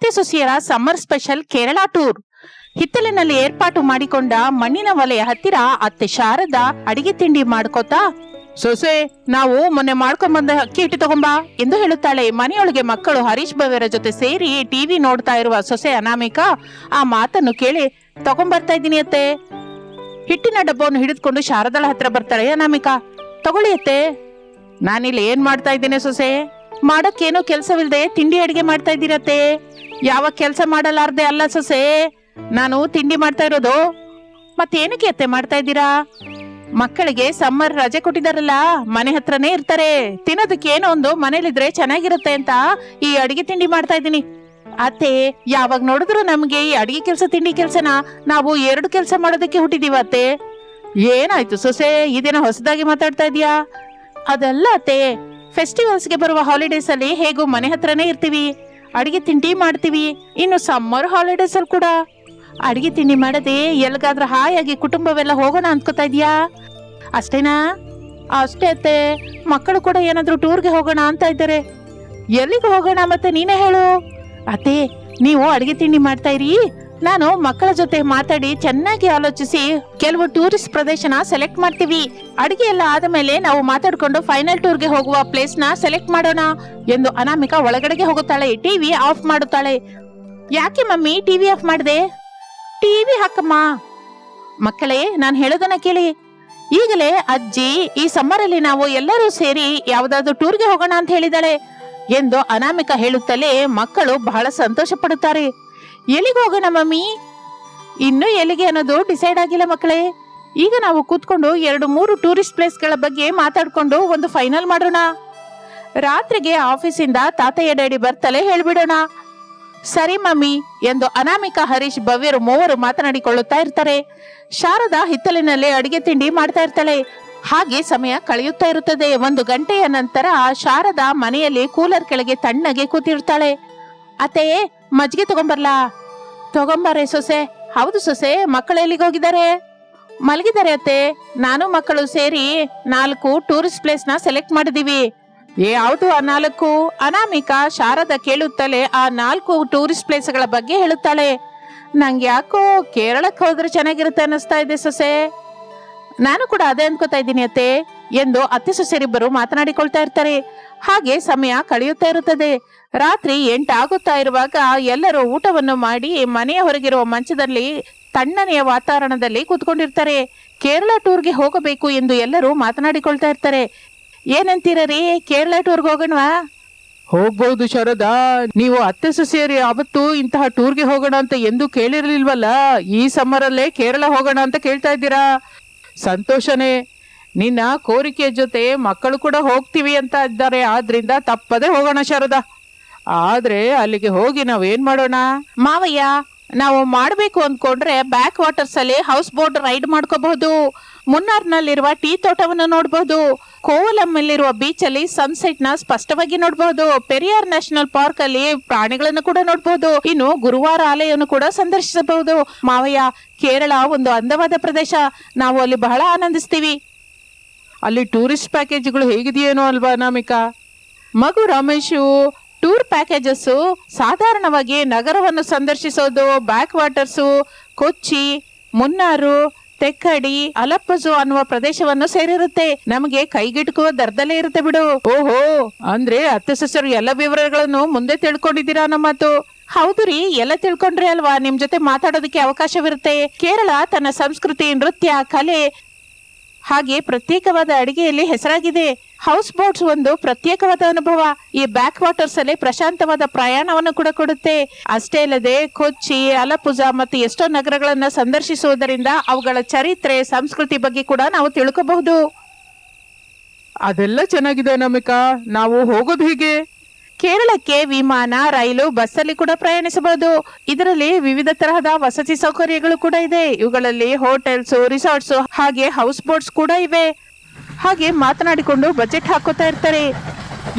ಅತ್ತೆ ಸೊಸೆಯರ summer special Kerala tour. ಹಿತ್ತಲಿನಲ್ಲಿ ಏರ್ಪಾಟು ಮಾಡಿಕೊಂಡ ಮಣ್ಣಿನ ಒಲೆಯ ಹತ್ತಿರ ಅತ್ತೆ ಶಾರದಾ ಅಡಿಗೆ ತಿಂಡಿ ಮಾಡ್ಕೋತಾ, ಸೊಸೆ, ನಾವು ಮೊನ್ನೆ ಮಾಡ್ಕೊಂಡ್ ಬಂದ ಅಕ್ಕಿ ಹಿಟ್ಟು ತಗೊಂಬಾ ಎಂದು ಹೇಳುತ್ತಾಳೆ. ಮನೆಯೊಳಗೆ ಮಕ್ಕಳು ಹರೀಶ್ ಭವ್ಯರ ಜೊತೆ ಸೇರಿ ಟಿವಿ ನೋಡ್ತಾ ಇರುವ ಸೊಸೆ ಅನಾಮಿಕಾ ಆ ಮಾತನ್ನು ಕೇಳಿ, ತಗೊಂಬರ್ತಾ ಇದ್ದೀನಿ ಅತ್ತೆ. ಹಿಟ್ಟಿನ ಡಬ್ಬವನ್ನು ಹಿಡಿದುಕೊಂಡು ಶಾರದಾಳ ಹತ್ರ ಬರ್ತಾಳೆ ಅನಾಮಿಕಾ. ತಗೊಳ್ಳಿ ಅತ್ತೆ, ನಾನಿಲ್ಲಿ ಏನ್ ಮಾಡ್ತಾ ಇದ್ದೇನೆ ಸೊಸೆ? ಮಾಡಕ್ಕೇನೋ ಕೆಲ್ಸವಿಲ್ದೆ ತಿಂಡಿ ಅಡಿಗೆ ಮಾಡ್ತಾ ಇದ್ದೀರತ್ತೆ. ಯಾವ ಕೆಲಸ ಮಾಡಲಾರ್ದೆ ಅಲ್ಲ ಸೊಸೆ. ನಾನು ತಿಂಡಿ ಮಾಡ್ತಾ ಇರೋದು. ಮತ್ತೇನಕ್ಕೆ ಅತ್ತೆ ಮಾಡ್ತಾ ಇದ್ದೀರಾ? ಮಕ್ಕಳಿಗೆ ಸಮ್ಮರ್ ರಜೆ ಕೊಟ್ಟಿದಾರಲ್ಲ, ಮನೆ ಹತ್ರನೇ ಇರ್ತಾರೆ. ತಿನ್ನೋದಕ್ಕೆ ಏನೋ ಒಂದು ಮನೇಲಿದ್ರೆ ಚೆನ್ನಾಗಿರುತ್ತೆ ಅಂತ ಈ ಅಡಿಗೆ ತಿಂಡಿ ಮಾಡ್ತಾ ಇದ್ದೀನಿ. ಅತ್ತೆ, ಯಾವಾಗ ನೋಡಿದ್ರು ನಮ್ಗೆ ಈ ಅಡಿಗೆ ಕೆಲಸ, ತಿಂಡಿ ಕೆಲಸನ ನಾವು ಎರಡು ಕೆಲಸ ಮಾಡೋದಕ್ಕೆ ಹುಟ್ಟಿದೀವ ಅತ್ತೆ. ಏನಾಯ್ತು ಸೊಸೆ? ಇದೇನೋ ಹೊಸದಾಗಿ ಮಾತಾಡ್ತಾ ಇದೀಯಾ ಅದಲ್ಲ ಅತ್ತೆ ಫೆಸ್ಟಿವಲ್ಸ್ಗೆ ಬರುವ ಹಾಲಿಡೇಸ್ ಅಲ್ಲಿ ಹೇಗೂ ಮನೆ ಹತ್ರನೇ ಇರ್ತೀವಿ. ಅಡಿಗೆ ತಿಂಡಿ ಮಾಡ್ತೀವಿ. ಇನ್ನು ಸಮ್ಮರ್ ಹಾಲಿಡೇಸ್ ಅಲ್ಲಿ ಕೂಡ. ಅಡಿಗೆ ತಿಂಡಿ ಮಾಡದೆ ಎಲ್ಗಾದ್ರೂ ಹಾಯಾಗಿ ಕುಟುಂಬವೆಲ್ಲ ಹೋಗೋಣ ಅನ್ಕೋತಾ ಇದೀಯಾ ಅಷ್ಟೇನಾ? ಅಷ್ಟೇ ಅತ್ತೆ. ಮಕ್ಕಳು ಕೂಡ ಏನಾದ್ರೂ ಟೂರ್ಗೆ ಹೋಗೋಣ ಅಂತ ಇದ್ದಾರೆ. ಎಲ್ಲಿಗೆ ಹೋಗೋಣ ಮತ್ತೆ ನೀನೇ ಹೇಳು. ಅತ್ತೆ, ನೀವು ಅಡಿಗೆ ತಿಂಡಿ ಮಾಡ್ತಾ ಇರಿ. ನಾನು ಮಕ್ಕಳ ಜೊತೆ ಮಾತಾಡಿ ಚೆನ್ನಾಗಿ ಆಲೋಚಿಸಿ ಕೆಲವು ಟೂರಿಸ್ಟ್ ಪ್ರದೇಶನ ಸೆಲೆಕ್ಟ್ ಮಾಡ್ತೀವಿ. ಅಡಿಗೆ ಎಲ್ಲ ಆದಮೇಲೆ ನಾವು ಮಾತಾಡ್ಕೊಂಡು ಫೈನಲ್ ಟೂರ್ಗೆ ಹೋಗುವ ಪ್ಲೇಸ್ನ ಸೆಲೆಕ್ಟ್ ಮಾಡೋಣ ಎಂದು ಅನಾಮಿಕಾ ಒಳಗಡೆಗೆ ಹೋಗುತ್ತಾಳೆ. ಟಿವಿ ಆಫ್ ಮಾಡುತ್ತಾಳೆ. ಯಾಕೆ ಮಮ್ಮಿ ಟಿವಿ ಆಫ್ ಮಾಡಿದೆ? ಟಿವಿ ಹಾಕಮ್ಮ. ಮಕ್ಕಳೇ, ನಾನು ಹೇಳೋದನ್ನ ಕೇಳಿ. ಈಗಲೇ ಅಜ್ಜಿ, ಈ ಸಮ್ಮರ್ ಅಲ್ಲಿ ನಾವು ಎಲ್ಲರೂ ಸೇರಿ ಯಾವ್ದಾದ್ರು ಟೂರ್ಗೆ ಹೋಗೋಣ ಅಂತ ಹೇಳಿದಾಳೆ. ಎಂದು ಅನಾಮಿಕಾ ಹೇಳುತ್ತಲೇ ಮಕ್ಕಳು ಬಹಳ ಸಂತೋಷ ಪಡುತ್ತಾರೆ ಎಲ್ಲಿಗೆ ಹೋಗೋಣ ಮಮ್ಮಿ? ಇನ್ನೂ ಎಲ್ಲಿಗೆ ಅನ್ನೋದು ಡಿಸೈಡ್ ಆಗಿಲ್ಲ ಮಕ್ಕಳೇ. ಈಗ ನಾವು ಕೂತ್ಕೊಂಡು ಎರಡು ಮೂರು ಟೂರಿಸ್ಟ್ ಪ್ಲೇಸ್ಗಳ ಬಗ್ಗೆ ಮಾತಾಡ್ಕೊಂಡು ಒಂದು ಫೈನಲ್ ಮಾಡೋಣ. ರಾತ್ರಿಗೆ ಆಫೀಸಿಂದ ತಾತಯ್ಯ ಡ್ಯಾಡಿ ಬರ್ತಲೇ ಹೇಳ್ಬಿಡೋಣ. ಸರಿ ಮಮ್ಮಿ ಎಂದು ಅನಾಮಿಕಾ ಹರೀಶ್ ಭವ್ಯರು ಮೂವರು ಮಾತನಾಡಿಕೊಳ್ಳುತ್ತಾ ಇರ್ತಾರೆ. ಶಾರದಾ ಹಿತ್ತಲಿನಲ್ಲಿ ಅಡಿಗೆ ತಿಂಡಿ ಮಾಡ್ತಾ ಇರ್ತಾಳೆ. ಹಾಗೆ ಸಮಯ ಕಳೆಯುತ್ತಾ ಇರುತ್ತದೆ. ಒಂದು ಗಂಟೆಯ ನಂತರ ಶಾರದಾ ಮನೆಯಲ್ಲಿ ಕೂಲರ್ ಕೆಳಗೆ ತಣ್ಣಗೆ ಕೂತಿರ್ತಾಳೆ. ಅತ್ತೆ, ಮಜ್ಜಿಗೆ ತಗೊಂಬರ್ಲಾ? ತಗೊಂಬಾರೆ ಸೊಸೆ. ಹೌದು ಸೊಸೆ, ಮಕ್ಕಳು ಎಲ್ಲಿಗೆ ಹೋಗಿದ್ದಾರೆ? ಮಲಗಿದ್ದಾರೆ ಅತ್ತೆ. ನಾನು, ಮಕ್ಕಳು ಸೇರಿ ನಾಲ್ಕು ಟೂರಿಸ್ಟ್ ಪ್ಲೇಸ್ನ ಸೆಲೆಕ್ಟ್ ಮಾಡಿದೀವಿ ಹೌದು, ಆ ನಾಲ್ಕು. ಅನಾಮಿಕಾ ಶಾರದಾ ಕೇಳುತ್ತಲೇ ಆ ನಾಲ್ಕು ಟೂರಿಸ್ಟ್ ಪ್ಲೇಸ್ಗಳ ಬಗ್ಗೆ ಹೇಳುತ್ತಾಳೆ. ನಂಗೆ ಯಾಕೋ ಕೇರಳಕ್ಕೆ ಹೋದ್ರೆ ಚೆನ್ನಾಗಿರುತ್ತೆ ಅನ್ನಿಸ್ತಾ ಇದೆ ಸೊಸೆ. ನಾನು ಕೂಡ ಅದೇ ಅನ್ಕೋತಾ ಇದ್ದೀನಿ ಅತ್ತೆ ಎಂದು ಅತ್ತೆ ಸೊಸೆರಿಬ್ಬರು ಮಾತನಾಡಿಕೊಳ್ತಾ ಇರ್ತಾರೆ. ಹಾಗೆ ಸಮಯ ಕಳೆಯುತ್ತಾ ಇರುತ್ತದೆ. ರಾತ್ರಿ ಎಂಟಾಗುತ್ತಾ ಇರುವಾಗ ಎಲ್ಲರೂ ಊಟವನ್ನು ಮಾಡಿ ಮನೆಯ ಹೊರಗಿರುವ ಮಂಚದಲ್ಲಿ ತಣ್ಣನೆಯ ವಾತಾವರಣದಲ್ಲಿ ಕೂತ್ಕೊಂಡಿರ್ತಾರೆ. ಕೇರಳ ಟೂರ್ಗೆ ಹೋಗಬೇಕು ಎಂದು ಎಲ್ಲರೂ ಮಾತನಾಡಿಕೊಳ್ತಾ ಇರ್ತಾರೆ. ಏನಂತೀರ ರೀ ಕೇರಳ ಟೂರ್ಗೆ ಹೋಗೋಣವಾ? ಹೋಗ್ಬಹುದು ಶರದಾ. ನೀವು ಅತ್ತೆ ಸೊಸೆಯರಿ ಅವತ್ತು ಇಂತಹ ಟೂರ್ಗೆ ಹೋಗೋಣ ಅಂತ ಎಂದು ಕೇಳಿರಲಿಲ್ವಲ್ಲ? ಈ ಸಮ್ಮರಲ್ಲೇ ಕೇರಳ ಹೋಗೋಣ ಅಂತ ಕೇಳ್ತಾ ಇದ್ದೀರಾ? ಸಂತೋಷನೇ, ನಿನ್ನ ಕೋರಿಕೆಯ ಜೊತೆ ಮಕ್ಕಳು ಕೂಡ ಹೋಗ್ತೀವಿ ಅಂತ ಇದ್ದಾರೆ, ಆದ್ರಿಂದ ತಪ್ಪದೆ ಹೋಗೋಣ ಶಾರದಾ. ಆದ್ರೆ ಅಲ್ಲಿಗೆ ಹೋಗಿ ನಾವ್ ಏನ್ ಮಾಡೋಣ? ಮಾವಯ್ಯ, ನಾವು ಮಾಡಬೇಕು ಅಂದ್ಕೊಂಡ್ರೆ ಬ್ಯಾಕ್ ವಾಟರ್ಸ್ ಅಲ್ಲಿ ಹೌಸ್ ಬೋಟ್ ರೈಡ್ ಮಾಡ್ಕೋಬಹುದು, ಮುನ್ನಾರ್ನಲ್ಲಿರುವ ಟೀ ತೋಟವನ್ನು ನೋಡಬಹುದು ಕೋವಲಂನಲ್ಲಿರುವ ಬೀಚ್ ಅಲ್ಲಿ ಸನ್ಸೆಟ್ನ ಸ್ಪಷ್ಟವಾಗಿ ನೋಡಬಹುದು ಪೆರಿಯಾರ್ ನ್ಯಾಷನಲ್ ಪಾರ್ಕ್ ಅಲ್ಲಿ ಪ್ರಾಣಿಗಳನ್ನು ಕೂಡ ನೋಡಬಹುದು ಇನ್ನು ಗುರುವಾರ ಆಲಯವನ್ನು ಕೂಡ ಸಂದರ್ಶಿಸಬಹುದು. ಮಾವಯ್ಯ, ಕೇರಳ ಒಂದು ಅಂದವಾದ ಪ್ರದೇಶ. ನಾವು ಅಲ್ಲಿ ಬಹಳ ಆನಂದಿಸ್ತೀವಿ. ಅಲ್ಲಿ ಟೂರಿಸ್ಟ್ ಪ್ಯಾಕೇಜ್ಗಳು ಹೇಗಿದೆಯೇನೋ ಅಲ್ವಾ ಅನಾಮಿಕಾ? ಮಗು ರಮೇಶು ಟೂರ್ ಪ್ಯಾಕೇಜಸ್ ಸಾಧಾರಣವಾಗಿ ನಗರವನ್ನು ಸಂದರ್ಶಿಸೋದು ಬ್ಯಾಕ್ ವಾಟರ್ಸು ಕೊಚ್ಚಿ, ಮುನ್ನಾರು ತೆಕ್ಕಡಿ ಅಲಪ್ಪಜು ಅನ್ನುವ ಪ್ರದೇಶವನ್ನು ಸೇರಿರುತ್ತೆ. ನಮಗೆ ಕೈಗೆಟುಕುವ ದರದಲ್ಲೇ ಇರುತ್ತೆ ಬಿಡು. ಓಹೋ, ಅಂದ್ರೆ ಅತ್ತೆ ಸಸರು ಎಲ್ಲ ವಿವರಗಳನ್ನು ಮುಂದೆ ತಿಳ್ಕೊಂಡಿದ್ದೀರಾ ನಮ್ಮ ಮಾತು? ಹೌದು ರೀ, ಎಲ್ಲ ತಿಳ್ಕೊಂಡ್ರಿ ಅಲ್ವಾ ನಿಮ್ ಜೊತೆ ಮಾತಾಡೋದಕ್ಕೆ ಅವಕಾಶವಿರುತ್ತೆ. ಕೇರಳ ತನ್ನ ಸಂಸ್ಕೃತಿ, ನೃತ್ಯ, ಕಲೆ ಹಾಗೆ ಪ್ರತ್ಯೇಕವಾದ ಅಡಿಗೆಯಲ್ಲಿ ಹೆಸರಾಗಿದೆ. ಹೌಸ್ ಬೋಟ್ಸ್ ಒಂದು ಪ್ರತ್ಯೇಕವಾದ ಅನುಭವ. ಈ ಬ್ಯಾಕ್ ವಾಟರ್ಸ್ ಅಲ್ಲಿ ಪ್ರಶಾಂತವಾದ ಪ್ರಯಾಣವನ್ನು ಕೂಡ ಕೊಡುತ್ತೆ. ಅಷ್ಟೇ ಅಲ್ಲದೆ ಕೊಚ್ಚಿ, ಅಲಪುಜ ಮತ್ತು ಎಷ್ಟೋ ನಗರಗಳನ್ನ ಸಂದರ್ಶಿಸುವುದರಿಂದ ಅವುಗಳ ಚರಿತ್ರೆ, ಸಂಸ್ಕೃತಿ ಬಗ್ಗೆ ಕೂಡ ನಾವು ತಿಳ್ಕೋಬಹುದು. ಅದೆಲ್ಲ ಚೆನ್ನಾಗಿದೆ ನಮಿಕಾ ನಾವು ಹೋಗೋದು ಹೇಗೆ. ಕೇರಳಕ್ಕೆ ವಿಮಾನ, ರೈಲು, ಬಸ್ಸಲ್ಲಿ ಕೂಡ ಪ್ರಯಾಣಿಸಬಹುದು. ಇದರಲ್ಲಿ ವಿವಿಧ ತರಹದ ವಸತಿ ಸೌಕರ್ಯಗಳು ಕೂಡ ಇದೆ. ಇವುಗಳಲ್ಲಿ ಹೋಟೆಲ್ಸ್, ರಿಸಾರ್ಟ್ಸ್, ಹಾಗೆ ಹೌಸ್ ಬೋಟ್ಸ್ ಕೂಡ ಇವೆ. ಹಾಗೆ ಮಾತನಾಡಿಕೊಂಡು ಬಜೆಟ್ ಹಾಕೋತಾ ಇರ್ತಾರೆ.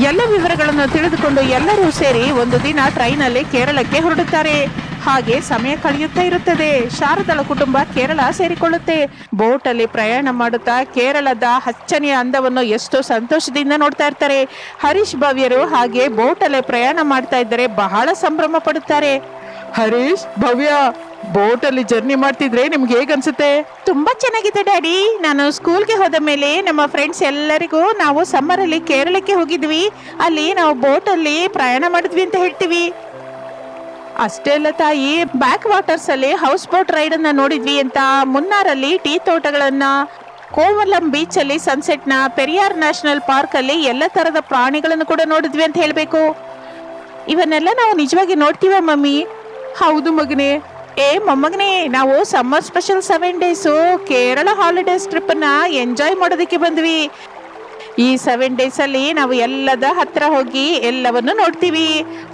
ಎಲ್ಲ ವಿವರಗಳನ್ನು ತಿಳಿದುಕೊಂಡು ಎಲ್ಲರೂ ಸೇರಿ ಒಂದು ದಿನ ಟ್ರೈನಲ್ಲಿ ಕೇರಳಕ್ಕೆ ಹೊರಡುತ್ತಾರೆ. ಹಾಗೆ ಸಮಯ ಕಳೆಯುತ್ತಾ ಇರುತ್ತದೆ. ಶಾರದಳ ಕುಟುಂಬ ಕೇರಳ ಸೇರಿಕೊಳ್ಳುತ್ತೆ. ಬೋಟಲ್ಲಿ ಪ್ರಯಾಣ ಮಾಡುತ್ತಾ ಕೇರಳದ ಹಚ್ಚನೆಯ ಅಂದವನ್ನು ಎಷ್ಟು ಸಂತೋಷದಿಂದ ನೋಡ್ತಾ ಇರ್ತಾರೆ. ಹರೀಶ್ ಭವ್ಯರು ಹಾಗೆ ಬೋಟಲ್ಲಿ ಪ್ರಯಾಣ ಮಾಡ್ತಾ ಇದ್ದರೆ ಬಹಳ ಸಂಭ್ರಮ ಪಡುತ್ತಾರೆ. ಹರೀಶ್ ಭವ್ಯ, ಬೋಟಲ್ಲಿ ಜರ್ನಿ ಮಾಡ್ತಿದ್ರೆ ನಿಮ್ಗೆ ಹೇಗನ್ಸುತ್ತೆ ತುಂಬಾ ಚೆನ್ನಾಗಿದೆ ಡ್ಯಾಡಿ. ನಾನು ಸ್ಕೂಲ್ಗೆ ಹೋದ ಮೇಲೆ ನಮ್ಮ ಫ್ರೆಂಡ್ಸ್ ಎಲ್ಲರಿಗೂ ನಾವು ಸಮ್ಮರ್ ಅಲ್ಲಿ ಕೇರಳಕ್ಕೆ ಹೋಗಿದ್ವಿ. ಅಲ್ಲಿ ನಾವು ಬೋಟಲ್ಲಿ ಪ್ರಯಾಣ ಮಾಡಿದ್ವಿ ಅಂತ ಹೇಳ್ತೀವಿ. ಅಷ್ಟೇ ಅಲ್ಲ ತಾಯಿ ಬ್ಯಾಕ್ ವಾಟರ್ಸ್ ಅಲ್ಲಿ ಹೌಸ್ ಬೋಟ್ ರೈಡ್ ಅನ್ನ ನೋಡಿದ್ವಿ ಅಂತ ಮುನ್ನಾರಲ್ಲಿ ಟೀ ತೋಟಗಳನ್ನ ಕೋವಲಂ ಬೀಚ್ ಅಲ್ಲಿ ಸನ್ಸೆಟ್ನ ಪೆರಿಯಾರ್ ನ್ಯಾಷನಲ್ ಪಾರ್ಕ್ ಅಲ್ಲಿ ಎಲ್ಲ ತರದ ಪ್ರಾಣಿಗಳನ್ನು ಕೂಡ ನೋಡಿದ್ವಿ ಅಂತ ಹೇಳ್ಬೇಕು. ಇವನ್ನೆಲ್ಲ ನಾವು ನಿಜವಾಗಿ ನೋಡ್ತೀವ ಮಮ್ಮಿ? ಹೌದು ಮಗನೇ. ಏ ಮೊಮ್ಮಗನೇ, ನಾವು summer special seven days Kerala holidays ಟ್ರಿಪ್ನ enjoy ಮಾಡೋದಕ್ಕೆ ಬಂದ್ವಿ. ಈ ಸೆವೆನ್ ಡೇಸ್ ಅಲ್ಲಿ ನಾವು ಎಲ್ಲದ ಹತ್ತಿರ ಹೋಗಿ ಎಲ್ಲವನ್ನು ನೋಡ್ತೀವಿ.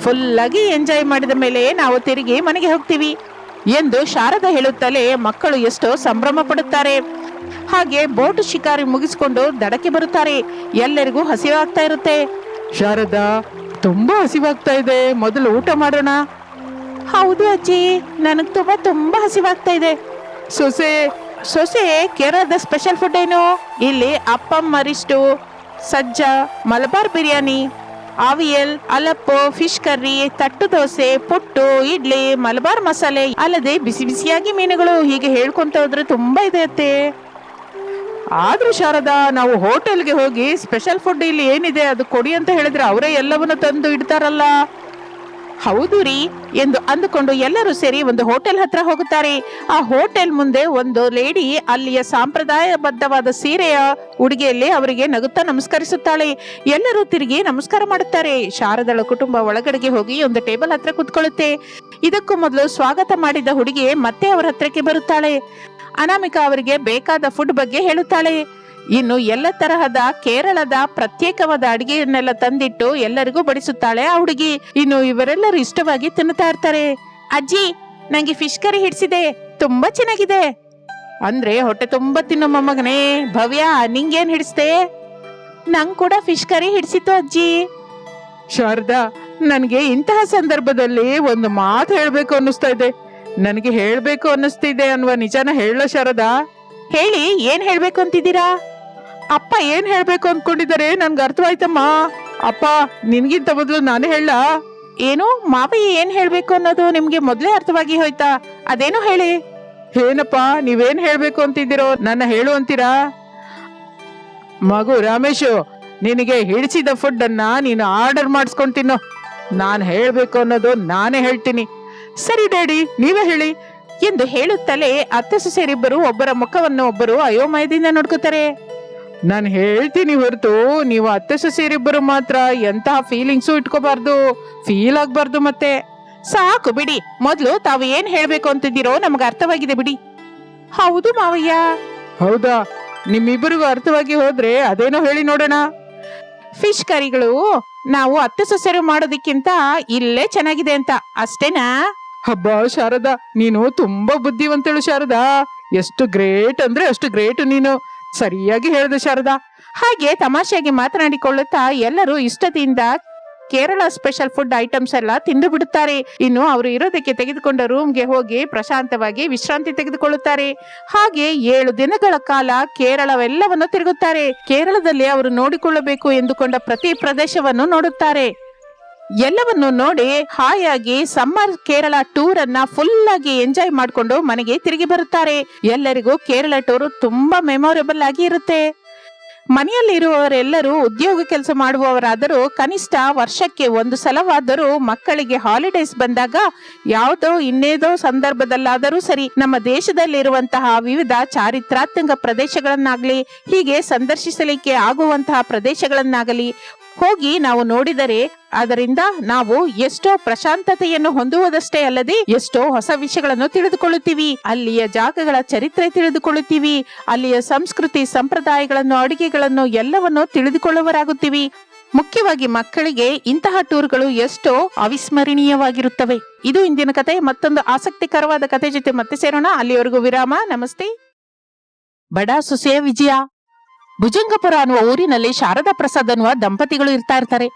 ಫುಲ್ ಆಗಿ ಎಂಜಾಯ್ ಮಾಡಿದ ಮೇಲೆ ನಾವು ತಿರುಗಿ ಮನೆಗೆ ಹೋಗ್ತೀವಿ. ಎಂದು ಶಾರದ ಹೇಳುತ್ತಲೇ ಮಕ್ಕಳು ಎಷ್ಟೋ ಸಂಭ್ರಮ ಪಡುತ್ತಾರೆ. ಹಾಗೆ ಬೋಟ್ ಶಿಕಾರಿ ಮುಗಿಸಿಕೊಂಡು ದಡಕ್ಕೆ ಬರುತ್ತಾರೆ. ಎಲ್ಲರಿಗೂ ಹಸಿವಾಗ್ತಾ ಇರುತ್ತೆ. ಶಾರದಾ, ತುಂಬಾ ಹಸಿವಾಗ್ತಾ ಇದೆ. ಮೊದಲು ಊಟ ಮಾಡೋಣ. ಹೌದು ಅಜ್ಜಿ, ನನಗೆ ತುಂಬಾ ತುಂಬಾ ಹಸಿವಾಗ್ತಾ ಇದೆ. ಸೊಸೆ ಸೊಸೆ, ಕೇರಳದ ಸ್ಪೆಷಲ್ ಫುಡ್ ಏನು? ಇಲ್ಲಿ ಅಪ್ಪಂ ಮರಿಸ್ಟು ಸಜ್ಜ, ಮಲಬಾರ್ ಬಿರಿಯಾನಿ, ಆವಿಯಲ್, ಅಲಪ್ಪು, ಫಿಶ್ ಕರ್ರಿ, ತಟ್ಟು ದೋಸೆ, ಪುಟ್ಟು, ಇಡ್ಲಿ, ಮಲಬಾರ್ ಮಸಾಲೆ, ಅಲ್ಲದೆ ಬಿಸಿ ಬಿಸಿಯಾಗಿ ಮೀನುಗಳು ಹೀಗೆ ಹೇಳ್ಕೊಂತ ಹೋದ್ರೆ ತುಂಬಾ ಇದೆ ಅತ್ತೆ. ಆದ್ರೂ ಶಾರದಾ, ನಾವು ಹೋಟೆಲ್ಗೆ ಹೋಗಿ ಸ್ಪೆಷಲ್ ಫುಡ್ ಇಲ್ಲಿ ಏನಿದೆ ಅದು ಕೊಡಿ ಅಂತ ಹೇಳಿದ್ರೆ ಅವರೇ ಎಲ್ಲವನ್ನು ತಂದು ಇಡ್ತಾರಲ್ಲ. ಹೌದು ರೀ ಎಂದು ಅಂದುಕೊಂಡು ಎಲ್ಲರೂ ಸೇರಿ ಒಂದು ಹೋಟೆಲ್ ಹತ್ರ ಹೋಗುತ್ತಾರೆ. ಆ ಹೋಟೆಲ್ ಮುಂದೆ ಒಂದು ಲೇಡಿ ಅಲ್ಲಿಯ ಸಾಂಪ್ರದಾಯಬದ್ಧವಾದ ಸೀರೆಯ ಉಡುಗೆಯಲ್ಲಿ ಅವರಿಗೆ ನಗುತ್ತಾ ನಮಸ್ಕರಿಸುತ್ತಾಳೆ. ಎಲ್ಲರೂ ತಿರುಗಿ ನಮಸ್ಕಾರ ಮಾಡುತ್ತಾರೆ. ಶಾರದಳ ಕುಟುಂಬ ಒಳಗಡೆಗೆ ಹೋಗಿ ಒಂದು ಟೇಬಲ್ ಹತ್ರ ಕುತ್ಕೊಳ್ಳುತ್ತೆ. ಇದಕ್ಕೂ ಮೊದಲು ಸ್ವಾಗತ ಮಾಡಿದ ಹುಡುಗಿ ಮತ್ತೆ ಅವರ ಹತ್ರಕ್ಕೆ ಬರುತ್ತಾಳೆ. ಅನಾಮಿಕಾ ಅವರಿಗೆ ಬೇಕಾದ ಫುಡ್ ಬಗ್ಗೆ ಹೇಳುತ್ತಾಳೆ. ಇನ್ನು ಎಲ್ಲ ತರಹದ ಕೇರಳದ ಪ್ರತ್ಯೇಕವಾದ ಅಡಿಗೆಯನ್ನೆಲ್ಲ ತಂದಿಟ್ಟು ಎಲ್ಲರಿಗೂ ಬಡಿಸುತ್ತಾಳೆ ಆ ಹುಡುಗಿ. ಇನ್ನು ಇವರೆಲ್ಲರೂ ಇಷ್ಟವಾಗಿ ತಿನ್ನುತ್ತಾ ಇರ್ತಾರೆ. ಅಜ್ಜಿ, ನಂಗೆ ಫಿಶ್ ಕರಿ ಹಿಡಿಸಿದೆ. ತುಂಬಾ ಚೆನ್ನಾಗಿದೆ. ಅಂದ್ರೆ ಹೊಟ್ಟೆ ತುಂಬಾ ತಿನ್ನೋ ಮೊಮ್ಮಗನೇ. ಭವ್ಯ, ನಿಂಗೇನ್ ಹಿಡಿಸ್ದೆ? ನಂಗ್ ಕೂಡ ಫಿಶ್ ಕರಿ ಹಿಡಿಸಿತು ಅಜ್ಜಿ. ಶಾರದಾ, ನನಗೆ ಇಂತಹ ಸಂದರ್ಭದಲ್ಲಿ ಒಂದು ಮಾತು ಹೇಳ್ಬೇಕು ಅನ್ನಿಸ್ತಾ ಇದೆ. ನನಗೆ ಹೇಳ್ಬೇಕು ಅನ್ನಿಸ್ತಿದೆ ಅನ್ನುವ ನಿಜಾನ ಹೇಳೋ ಶಾರದಾ? ಹೇಳಿ, ಏನ್ ಹೇಳ್ಬೇಕು ಅಂತಿದ್ದೀರಾ? ಅಪ್ಪ ಏನ್ ಹೇಳ್ಬೇಕು ಅನ್ಕೊಂಡಿದ್ದಾರೆ? ನನ್ಗೆ ಅರ್ಥವಾಯ್ತಮ್ಮ. ಅಪ್ಪ ನಿನ್ಗಿಂತ ಮೊದಲು ನಾನೇ ಹೇಳ. ಏನು ಮಾವಯ್ಯ ಏನ್ ಹೇಳ್ಬೇಕು ಅನ್ನೋದು ನಿಮ್ಗೆ ಮೊದಲೇ ಅರ್ಥವಾಗಿ ಹೋಯ್ತಾ? ಅದೇನು ಹೇಳಿ? ಏನಪ್ಪ ನೀವೇನ್ ಹೇಳ್ಬೇಕು ಅಂತಿದ್ದೀರೋ ನನ್ನ ಹೇಳು ಅಂತೀರಾ? ಮಗು ರಮೇಶು ನಿನಗೆ ಹಿಡಿಸಿದ ಫುಡ್ ಅನ್ನ ನೀನು ಆರ್ಡರ್ ಮಾಡಿಸ್ಕೊಂತೀನ ತಿನ್ನು. ನಾನು ಹೇಳ್ಬೇಕು ಅನ್ನೋದು ನಾನೇ ಹೇಳ್ತೀನಿ. ಸರಿ ಡ್ಯಾಡಿ ನೀವೇ ಹೇಳಿ. ಎಂದು ಹೇಳುತ್ತಲೇ ಅತ್ತೆ ಸೊಸೆಯರಿಬ್ಬರು ಒಬ್ಬರ ಮುಖವನ್ನು ಒಬ್ಬರು ಅಯೋಮಯದಿಂದ ನೋಡ್ಕೋತಾರೆ. ನಾನು ಹೇಳ್ತೀನಿ ಹೊರತು ನೀವು ಅತ್ತೆ ಸೊಸೆಯರಿಬ್ಬರು ಮಾತ್ರ ಎಂತಹ ಫೀಲಿಂಗ್ಸು ಇಟ್ಕೋಬಾರ್ದು ಫೀಲ್ ಆಗ್ಬಾರ್ದು ಮತ್ತೆ. ಸಾಕು ಬಿಡಿ ಮೊದಲು ತಾವು ಏನ್ ಹೇಳ್ಬೇಕು ಅಂತಿದ್ದೀರೋ ನಮ್ಗೆ ಅರ್ಥವಾಗಿದೆ ಬಿಡಿ. ಹೌದು ಮಾವಯ್ಯ. ಹೌದಾ? ನಿಮ್ಮಿಬ್ಬರಿಗೂ ಅರ್ಥವಾಗಿ ಹೋದ್ರೆ ಅದೇನೋ ಹೇಳಿ ನೋಡೋಣ. ಫಿಶ್ ಕರಿಗಳು ನಾವು ಅತ್ತೆ ಸೊಸೆರು ಮಾಡೋದಕ್ಕಿಂತ ಇಲ್ಲೇ ಚೆನ್ನಾಗಿದೆ ಅಂತ ಅಷ್ಟೇನಾ? ಹಬ್ಬ ಶಾರದಾ ನೀನು ತುಂಬಾ ಬುದ್ಧಿವಂತಳು ಶಾರದಾ. ಎಷ್ಟು ಗ್ರೇಟ್ ಅಂದ್ರೆ ಅಷ್ಟು ಗ್ರೇಟ್ ನೀನು. ಸರಿಯಾಗಿ ಹೇಳಿದೆ ಶಾರದಾ. ಹಾಗೆ ತಮಾಷೆಯಾಗಿ ಮಾತನಾಡಿಕೊಳ್ಳುತ್ತಾ ಎಲ್ಲರೂ ಇಷ್ಟದಿಂದ ಕೇರಳ ಸ್ಪೆಷಲ್ ಫುಡ್ ಐಟಮ್ಸ್ ಎಲ್ಲ ತಿಂದು ಬಿಡುತ್ತಾರೆ. ಇನ್ನು ಅವರು ಇರೋದಕ್ಕೆ ತೆಗೆದುಕೊಂಡ ರೂಮ್ಗೆ ಹೋಗಿ ಪ್ರಶಾಂತವಾಗಿ ವಿಶ್ರಾಂತಿ ತೆಗೆದುಕೊಳ್ಳುತ್ತಾರೆ. ಹಾಗೆ ಏಳು ದಿನಗಳ ಕಾಲ ಕೇರಳವೆಲ್ಲವನ್ನು ತಿರುಗುತ್ತಾರೆ. ಕೇರಳದಲ್ಲಿ ಅವರು ನೋಡಿಕೊಳ್ಳಬೇಕು ಎಂದುಕೊಂಡ ಪ್ರತಿ ಪ್ರದೇಶವನ್ನು ನೋಡುತ್ತಾರೆ. ಎಲ್ಲವನ್ನು ನೋಡಿ ಹಾಯಾಗಿ ಸಮ್ಮರ್ ಕೇರಳ ಟೂರ್ ಅನ್ನ ಫುಲ್ ಆಗಿ ಎಂಜಾಯ್ ಮಾಡಿಕೊಂಡು ಮನೆಗೆ ತಿರುಗಿ ಬರುತ್ತಾರೆ. ಎಲ್ಲರಿಗೂ ಕೇರಳ ಟೂರ್ ತುಂಬಾ ಮೆಮೊರೇಬಲ್ ಆಗಿ ಇರುತ್ತೆ. ಮನೆಯಲ್ಲಿರುವವರೆಲ್ಲರೂ ಉದ್ಯೋಗ ಕೆಲಸ ಮಾಡುವವರಾದರೂ ಕನಿಷ್ಠ ವರ್ಷಕ್ಕೆ ಒಂದು ಸಲವಾದರೂ ಮಕ್ಕಳಿಗೆ ಹಾಲಿಡೇಸ್ ಬಂದಾಗ ಯಾವುದೋ ಇನ್ನೇದೋ ಸಂದರ್ಭದಲ್ಲಾದರೂ ಸರಿ ನಮ್ಮ ದೇಶದಲ್ಲಿರುವಂತಹ ವಿವಿಧ ಚಾರಿತ್ರಾತ್ಮಕ ಪ್ರದೇಶಗಳನ್ನಾಗಲಿ, ಹೀಗೆ ಸಂದರ್ಶಿಸಲಿಕ್ಕೆ ಆಗುವಂತಹ ಪ್ರದೇಶಗಳನ್ನಾಗಲಿ ಹೋಗಿ ನಾವು ನೋಡಿದರೆ ಅದರಿಂದ ನಾವು ಎಷ್ಟೋ ಪ್ರಶಾಂತತೆಯನ್ನು ಹೊಂದುವುದಷ್ಟೇ ಅಲ್ಲದೆ ಎಷ್ಟೋ ಹೊಸ ವಿಷಯಗಳನ್ನು ತಿಳಿದುಕೊಳ್ಳುತ್ತೀವಿ. ಅಲ್ಲಿಯ ಜಾಗಗಳ ಚರಿತ್ರೆ ತಿಳಿದುಕೊಳ್ಳುತ್ತೀವಿ. ಅಲ್ಲಿಯ ಸಂಸ್ಕೃತಿ, ಸಂಪ್ರದಾಯಗಳನ್ನು, ಅಡುಗೆಗಳನ್ನು ಎಲ್ಲವನ್ನು ತಿಳಿದುಕೊಳ್ಳುವರಾಗುತ್ತೀವಿ ಮುಖ್ಯವಾಗಿ ಮಕ್ಕಳಿಗೆ ಇಂತಹ ಟೂರ್ಗಳು ಎಷ್ಟೋ ಅವಿಸ್ಮರಣೀಯವಾಗಿರುತ್ತವೆ. ಇದು ಇಂದಿನ ಕತೆ. ಮತ್ತೊಂದು ಆಸಕ್ತಿಕರವಾದ ಕತೆ ಜೊತೆ ಮತ್ತೆ ಸೇರೋಣ. ಅಲ್ಲಿವರೆಗೂ ವಿರಾಮ. ನಮಸ್ತೆ. ಬಡ ಸುಸೆಯ ವಿಜಯ ಭುಜಂಗಪುರ ಅನ್ನುವ ಊರಿನಲ್ಲಿ ಶಾರದಾ ಪ್ರಸಾದ್ ಅನ್ನುವ ದಂಪತಿಗಳು ಇರ್ತಾ ಇರ್ತಾರೆ.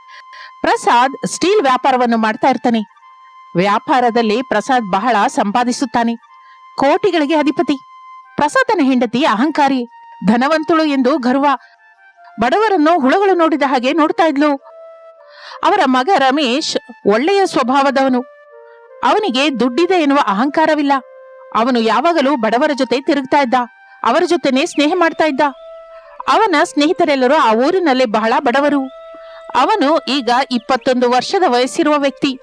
ಪ್ರಸಾದ್ ಸ್ಟೀಲ್ ವ್ಯಾಪಾರವನ್ನು ಮಾಡ್ತಾ ಇರ್ತಾನೆ. ವ್ಯಾಪಾರದಲ್ಲಿ ಪ್ರಸಾದ್ ಬಹಳ ಸಂಪಾದಿಸುತ್ತಾನೆ. ಕೋಟಿಗಳಿಗೆ ಅಧಿಪತಿ. ಪ್ರಸಾದನ ಹೆಂಡತಿ ಅಹಂಕಾರಿ, ಧನವಂತಳು ಎಂದು ಗರ್ವ. ಬಡವರನ್ನು ಹುಳುಗಳು ನೋಡಿದ ಹಾಗೆ ನೋಡ್ತಾ ಇದ್ಲು. ಅವರ ಮಗ ರಮೇಶ್ ಒಳ್ಳೆಯ ಸ್ವಭಾವದವನು. ಅವನಿಗೆ ದುಡ್ಡಿದೆ ಎನ್ನುವ ಅಹಂಕಾರವಿಲ್ಲ. ಅವನು ಯಾವಾಗಲೂ ಬಡವರ ಜೊತೆ ತಿರುಗ್ತಾ ಇದ್ದ. ಅವರ ಜೊತೆನೆ ಸ್ನೇಹ ಮಾಡ್ತಾ ಇದ್ದ. ಅವನ ಸ್ನೇಹಿತರೆಲ್ಲರೂ ಆ ಊರಿನಲ್ಲಿ ಬಹಳ ಬಡವರು. ಅವನು ಈಗ ಇಪ್ಪತ್ತೊಂದು ವರ್ಷದ ವಯಸ್ಸಿರುವ ವ್ಯಕ್ತಿ.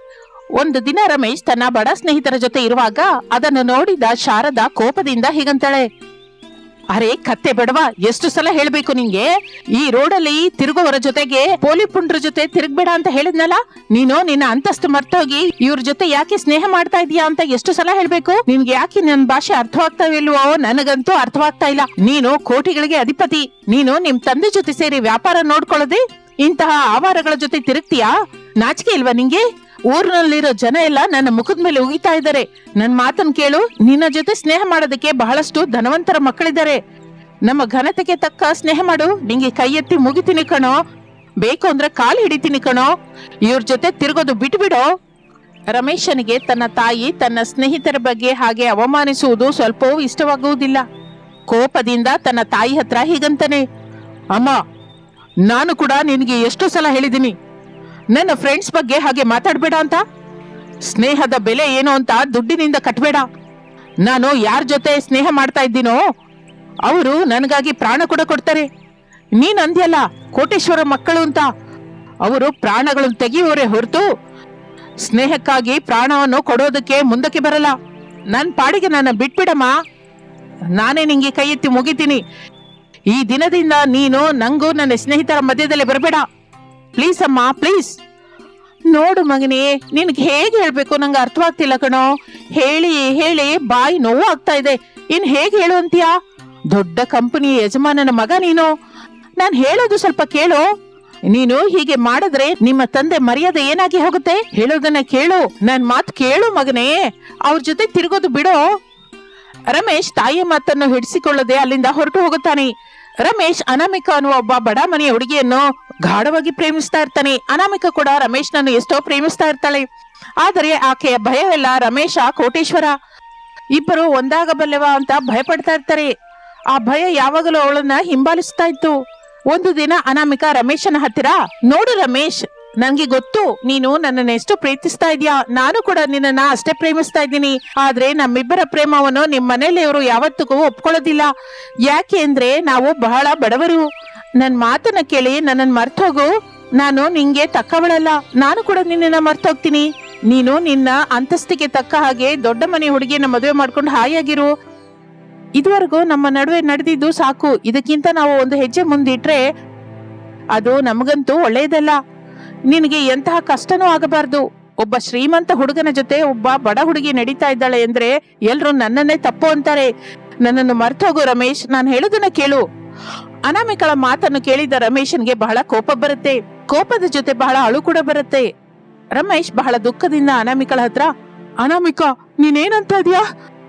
ಒಂದು ದಿನ ರಮೇಶ್ ತನ್ನ ಬಡ ಸ್ನೇಹಿತರ ಜೊತೆ ಇರುವಾಗ ಅದನ್ನು ನೋಡಿದ ಶಾರದಾ ಕೋಪದಿಂದ ಹೀಗಂತಾಳೆ. ಅರೆ ಕತ್ತೆ ಬೇಡವಾ, ಎಷ್ಟು ಸಲ ಹೇಳ್ಬೇಕು ನಿಂಗೆ ಈ ರೋಡಲ್ಲಿ ತಿರುಗುವವರ ಜೊತೆಗೆ ಪೋಲಿ ಪುಂಡ್ರ ಜೊತೆ ತಿರುಗ್ಬೇಡ ಅಂತ ಹೇಳಿದ್ನಲ್ಲ? ನೀನು ನಿನ್ನ ಅಂತಸ್ತು ಮರ್ತೋಗಿ ಇವ್ರ ಜೊತೆ ಯಾಕೆ ಸ್ನೇಹ ಮಾಡ್ತಾ ಇದೀಯಾ ಅಂತ ಎಷ್ಟು ಸಲ ಹೇಳ್ಬೇಕು? ನಿನ್ಗೆ ಯಾಕೆ ನನ್ನ ಭಾಷೆ ಅರ್ಥವಾಗ್ತಾ ಇಲ್ವೋ ನನಗಂತೂ ಅರ್ಥವಾಗ್ತಾ ಇಲ್ಲ. ನೀನು ಕೋಟಿಗಳಿಗೆ ಅಧಿಪತಿ. ನೀನು ನಿಮ್ ತಂದೆ ಜೊತೆ ಸೇರಿ ವ್ಯಾಪಾರ ನೋಡ್ಕೊಳ್ಳದೆ ಇಂತಹ ಆವಾರಗಳ ಜೊತೆ ತಿರುಗ್ತೀಯಾ? ನಾಚಿಕೆ ಇಲ್ವಾ ನಿಂಗೆ? ಊರಿನಲ್ಲಿರೋ ಜನ ಎಲ್ಲ ನನ್ನ ಮುಖದ ಮೇಲೆ ಉಗಿತಾ ಇದ್ದಾರೆ. ನನ್ ಮಾತನ್ ಕೇಳು, ನಿನ್ನ ಜೊತೆ ಸ್ನೇಹ ಮಾಡೋದಕ್ಕೆ ಬಹಳಷ್ಟು ಧನವಂತರ ಮಕ್ಕಳಿದ್ದಾರೆ. ನಮ್ಮ ಘನತೆಗೆ ತಕ್ಕ ಸ್ನೇಹ ಮಾಡು. ನಿಂಗೆ ಕೈ ಎತ್ತಿ ಮುಗಿತೀನಿ ಕಣೋ. ಬೇಕು ಅಂದ್ರೆ ಕಾಲು ಹಿಡಿತೀನಿ ಕಣೋ. ಇವ್ರ ಜೊತೆ ತಿರುಗೋದು ಬಿಟ್ಬಿಡೋ. ರಮೇಶನಿಗೆ ತನ್ನ ತಾಯಿ, ತನ್ನ ಸ್ನೇಹಿತರ ಬಗ್ಗೆ ಹಾಗೆ ಅವಮಾನಿಸುವುದು ಸ್ವಲ್ಪವೂ ಇಷ್ಟವಾಗುವುದಿಲ್ಲ. ಕೋಪದಿಂದ ತನ್ನ ತಾಯಿ ಹತ್ರ ಹೀಗಂತಾನೆ, ಅಮ್ಮ, ನಾನು ಕೂಡ ನಿನಗೆ ಎಷ್ಟು ಸಲ ಹೇಳಿದ್ದೀನಿ. ನನ್ನ ಫ್ರೆಂಡ್ಸ್ ಬಗ್ಗೆ ಹಾಗೆ ಮಾತಾಡ್ಬೇಡ ಅಂತ? ಸ್ನೇಹದ ಬೆಲೆ ಏನು ಅಂತ ದುಡ್ಡಿನಿಂದ ಕಟ್ಬೇಡ. ನಾನು ಯಾರ ಜೊತೆ ಸ್ನೇಹ ಮಾಡ್ತಾ ಇದ್ದೀನೋ, ಅವರು ನನಗಾಗಿ ಪ್ರಾಣ ಕೂಡ ಕೊಡ್ತಾರೆ. ನೀನ್ ಅಂದ್ಯಲ್ಲ, ಕೋಟೇಶ್ವರ ಮಕ್ಕಳು ಅಂತ. ಅವರು ಪ್ರಾಣಗಳನ್ನು ತೆಗೆಯುವರೆ ಹೊರತು ಸ್ನೇಹಕ್ಕಾಗಿ ಪ್ರಾಣವನ್ನು ಕೊಡೋದಕ್ಕೆ ಮುಂದಕ್ಕೆ ಬರಲ್ಲ. ನನ್ನ ಪಾಡಿಗೆ ನನ್ನ ಬಿಟ್ಬಿಡಮ್ಮ. ನಾನೇ ನಿಂಗೆ ಕೈ ಎತ್ತಿ ಮುಗಿತೀನಿ. ಈ ದಿನದಿಂದ ನೀನು ನಂಗೂ ನನ್ನ ಸ್ನೇಹಿತರ ಮಧ್ಯದಲ್ಲಿ ಬರಬೇಡ. ಪ್ಲೀಸ್ ಅಮ್ಮ ಪ್ಲೀಸ್ ನೋಡು ಮಗನೇ, ನಿನಗೆ ಹೇಗೆ ಹೇಳ್ಬೇಕು? ನಂಗೆ ಅರ್ಥವಾಗ್ತಿಲ್ಲ ಕಣೋ. ಹೇಳಿ ಹೇಳಿ, ಬಾಯಿ ನೋವು ಆಗ್ತಾ ಇದೆ. ಇನ್ ಹೇಗೆ ಹೇಳು ಅಂತೀಯಾ? ದೊಡ್ಡ ಕಂಪನಿ ಯಜಮಾನನ ಮಗ ನೀನು. ನಾನು ಹೇಳೋದು ಸ್ವಲ್ಪ ಕೇಳು. ನೀನು ಹೀಗೆ ಮಾಡಿದ್ರೆ ನಿಮ್ಮ ತಂದೆ ಮರ್ಯಾದೆ ಏನಾಗಿ ಹೋಗುತ್ತೆ? ಹೇಳೋದನ್ನ ಕೇಳು. ನನ್ ಮಾತು ಕೇಳು ಮಗನೇ. ಅವ್ರ ಜೊತೆ ತಿರುಗೋದು ಬಿಡು. ರಮೇಶ್ ತಾಯಿಯ ಮಾತನ್ನು ಹಿಡಿಸಿಕೊಳ್ಳದೆ ಅಲ್ಲಿಂದ ಹೊರಟು ಹೋಗುತ್ತಾನೆ. ರಮೇಶ್ ಅನಾಮಿಕ ಅನ್ನುವ ಒಬ್ಬ ಬಡ ಮನೆಯ ಹುಡುಗಿಯನ್ನು ಗಾಢವಾಗಿ ಪ್ರೇಮಿಸ್ತಾ ಇರ್ತಾನೆ. ಅನಾಮಿಕ ಕೂಡ ರಮೇಶ್ನನ್ನು ಎಷ್ಟೋ ಪ್ರೇಮಿಸ್ತಾ ಇರ್ತಾಳೆ. ಆದರೆ ಆಕೆಯ ಭಯವೆಲ್ಲ ರಮೇಶ, ಕೋಟೇಶ್ವರ ಇಬ್ಬರು ಒಂದಾಗಬಲ್ಲೆವ ಅಂತ ಭಯಪಡ್ತಾ ಇರ್ತಾರೆ. ಆ ಭಯ ಯಾವಾಗಲೂ ಅವಳನ್ನ ಹಿಂಬಾಲಿಸ್ತಾ ಇತ್ತು. ಒಂದು ದಿನ ಅನಾಮಿಕ ರಮೇಶನ ಹತ್ತಿರ, ನೋಡು ರಮೇಶ್ ನನ್ಗೆ ಗೊತ್ತು, ನೀನು ನನ್ನನ್ನ ಎಷ್ಟು ಪ್ರೀತಿಸ್ತಾ ಇದೀಯಾ? ನಾನು ಕೂಡ ನಿನ್ನನ್ನ ಅಷ್ಟೇ ಪ್ರೇಮಿಸ್ತಾ ಇದ್ದೀನಿ. ಆದ್ರೆ ನಮ್ಮಿಬ್ಬರ ಪ್ರೇಮವನ್ನು ನಿಮ್ಮ ಮನೆಯಲ್ಲಿ ಇವರು ಯಾವತ್ತಿಗೂ ಒಪ್ಕೊಳ್ಳೋದಿಲ್ಲ. ಯಾಕೆ ಅಂದ್ರೆ ನಾವು ಬಹಳ ಬಡವರು. ನನ್ ಮಾತನ್ನ ಕೇಳಿ ನನ್ನನ್ ಮರ್ತೋಗು. ನಾನು ನಿಂಗೆ ತಕ್ಕವಳಲ್ಲ. ನಾನು ಕೂಡ ನಿನ್ನ ಮರ್ತೋಗ್ತೀನಿ. ನೀನು ನಿನ್ನ ಅಂತಸ್ತಿಗೆ ತಕ್ಕ ಹಾಗೆ ದೊಡ್ಡ ಮನೆ ಹುಡುಗಿಯನ್ನ ಮದುವೆ ಮಾಡ್ಕೊಂಡು ಹಾಯಾಗಿರು. ಇದುವರೆಗೂ ನಮ್ಮ ನಡುವೆ ನಡೆದಿದ್ದು ಸಾಕು. ಇದಕ್ಕಿಂತ ನಾವು ಒಂದು ಹೆಜ್ಜೆ ಮುಂದಿಟ್ರೆ ಅದು ನಮಗಂತೂ ಒಳ್ಳೆಯದಲ್ಲ. ನಿನಗೆ ಎಂತಹ ಕಷ್ಟನೂ ಆಗಬಾರ್ದು. ಒಬ್ಬ ಶ್ರೀಮಂತ ಹುಡುಗನ ಜೊತೆ ಒಬ್ಬ ಬಡ ಹುಡುಗಿ ನಡೀತಾ ಇದ್ದಾಳೆ ಅಂದ್ರೆ ಎಲ್ರು ನನ್ನನ್ನೇ ತಪ್ಪು ಅಂತಾರೆ. ನನ್ನನ್ನು ಮರ್ತೋಗು ರಮೇಶ್, ನಾನು ಹೇಳೋದನ್ನ ಕೇಳು. ಅನಾಮಿಕಳ ಮಾತನ್ನು ಕೇಳಿದ ರಮೇಶನ್ಗೆ ಬಹಳ ಕೋಪ ಬರುತ್ತೆ. ಕೋಪದ ಜೊತೆ ಬಹಳ ಅಳು ಕೂಡ ಬರುತ್ತೆ. ರಮೇಶ್ ಬಹಳ ದುಃಖದಿಂದ ಅನಾಮಿಕಳ ಹತ್ರ, ಅನಾಮಿಕ, ನೀನೇನಂತ ಇದೀಯಾ?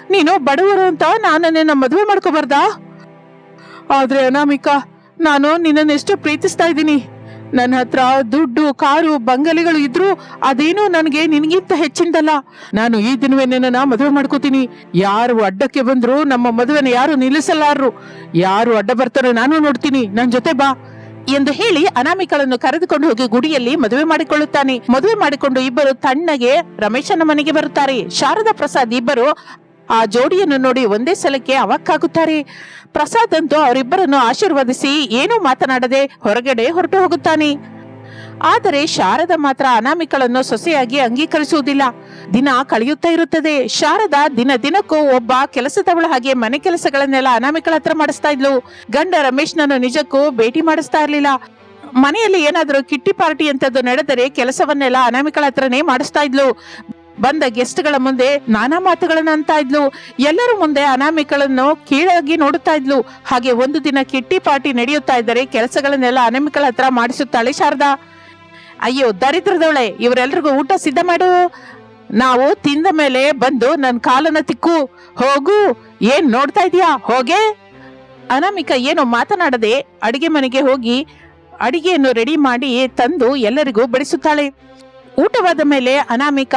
ನೀನು ಬಡವರು ಅಂತ ನಾನು ನಿನ್ನ ಮದುವೆ ಮಾಡ್ಕೋಬಾರ್ದಾ? ಆದ್ರೆ ಅನಾಮಿಕ, ನಾನು ನಿನ್ನನ್ನು ಎಷ್ಟು ಪ್ರೀತಿಸ್ತಾ ಇದ್ದೀನಿ. ನನ್ನ ಹತ್ರ ದುಡ್ಡು, ಕಾರು, ಬಂಗಲೆಗಳು ಇದ್ರು ಅದೇನು ನನಗೆ ನಿನಗಿಂತ ಹೆಚ್ಚಿಂದಲ್ಲ. ನಾನು ಈ ದಿನವೇ ನಿನ್ನ ಮದುವೆ ಮಾಡ್ಕೋತೀನಿ. ಯಾರು ಅಡ್ಡಕ್ಕೆ ಬಂದ್ರು ನಮ್ಮ ಮದುವೆನ ಯಾರು ನಿಲ್ಲಿಸಲಾರರು. ಯಾರು ಅಡ್ಡ ಬರ್ತಾರೋ ನಾನು ನೋಡ್ತೀನಿ. ನನ್ ಜೊತೆ ಬಾ ಎಂದು ಹೇಳಿ ಅನಾಮಿಕಳನ್ನು ಕರೆದುಕೊಂಡು ಹೋಗಿ ಗುಡಿಯಲ್ಲಿ ಮದುವೆ ಮಾಡಿಕೊಳ್ಳುತ್ತಾನೆ. ಮದುವೆ ಮಾಡಿಕೊಂಡು ಇಬ್ಬರು ತಣ್ಣಗೆ ರಮೇಶನ ಮನೆಗೆ ಬರುತ್ತಾರೆ. ಶಾರದಾ ಪ್ರಸಾದ್ ಇಬ್ಬರು ಆ ಜೋಡಿಯನ್ನು ನೋಡಿ ಒಂದೇ ಸಲಕ್ಕೆ ಅವಕ್ಕಾಗುತ್ತಾರೆ. ಪ್ರಸಾದ್ ಅಂತೂ ಅವರಿಬ್ಬರನ್ನು ಆಶೀರ್ವದಿಸಿ ಏನೂ ಮಾತನಾಡದೆ ಹೊರಗಡೆ ಹೊರಟು ಹೋಗುತ್ತಾನೆ. ಆದರೆ ಶಾರದ ಮಾತ್ರ ಅನಾಮಿಕಳನ್ನು ಸೊಸೆಯಾಗಿ ಅಂಗೀಕರಿಸುವುದಿಲ್ಲ. ದಿನ ಕಳೆಯುತ್ತಾ ಇರುತ್ತದೆ. ಶಾರದಾ ದಿನ ದಿನಕ್ಕೂ ಒಬ್ಬ ಕೆಲಸದವಳ ಹಾಗೆ ಮನೆ ಕೆಲಸಗಳನ್ನೆಲ್ಲ ಅನಾಮಿಕಳ ಹತ್ರ ಮಾಡಿಸ್ತಾ ಇದ್ಲು. ಗಂಡ ರಮೇಶ್ನನ್ನು ನಿಜಕ್ಕೂ ಭೇಟಿ ಮಾಡಿಸ್ತಾ ಇರ್ಲಿಲ್ಲ. ಮನೆಯಲ್ಲಿ ಏನಾದರೂ ಕಿಟ್ಟಿ ಪಾರ್ಟಿ ಅಂತದ್ದು ನಡೆದರೆ ಕೆಲಸವನ್ನೆಲ್ಲ ಅನಾಮಿಕಳ ಹತ್ರನೇ ಮಾಡಿಸ್ತಾ ಇದ್ಲು. ಬಂದ ಗೆಸ್ಟ್ಗಳ ಮುಂದೆ ನಾನಾ ಮಾತುಗಳನ್ನ ಅಂತ ಇದ್ಲು. ಎಲ್ಲರ ಮುಂದೆ ಅನಾಮಿಕಳನ್ನು ಕೀಳಾಗಿ ನೋಡುತ್ತಾ ಇದ್ಲು. ಹಾಗೆ ಒಂದು ದಿನ ಕಿಟ್ಟಿ ಪಾರ್ಟಿ ನಡೆಯುತ್ತಾ ಇದ್ದರೆ ಕೆಲಸಗಳನ್ನೆಲ್ಲ ಅನಾಮಿಕಳ ಹತ್ರ ಮಾಡಿಸುತ್ತಾಳೆ ಶಾರದಾ. ಅಯ್ಯೋ, ದರಿದ್ರದವಳೆ, ಇವರೆಲ್ರಿಗೂ ಊಟ ಸಿದ್ಧ ಮಾಡು. ನಾವು ತಿಂದ ಮೇಲೆ ಬಂದು ನನ್ನ ಕಾಲನ್ನ ತಿಕ್ಕು. ಹೋಗು, ಏನ್ ನೋಡ್ತಾ ಇದೀಯಾ? ಹೋಗೆ. ಅನಾಮಿಕ ಏನು ಮಾತನಾಡದೆ ಅಡಿಗೆ ಮನೆಗೆ ಹೋಗಿ ಅಡಿಗೆಯನ್ನು ರೆಡಿ ಮಾಡಿ ತಂದು ಎಲ್ಲರಿಗೂ ಬಡಿಸುತ್ತಾಳೆ. ಊಟವಾದ ಮೇಲೆ ಅನಾಮಿಕ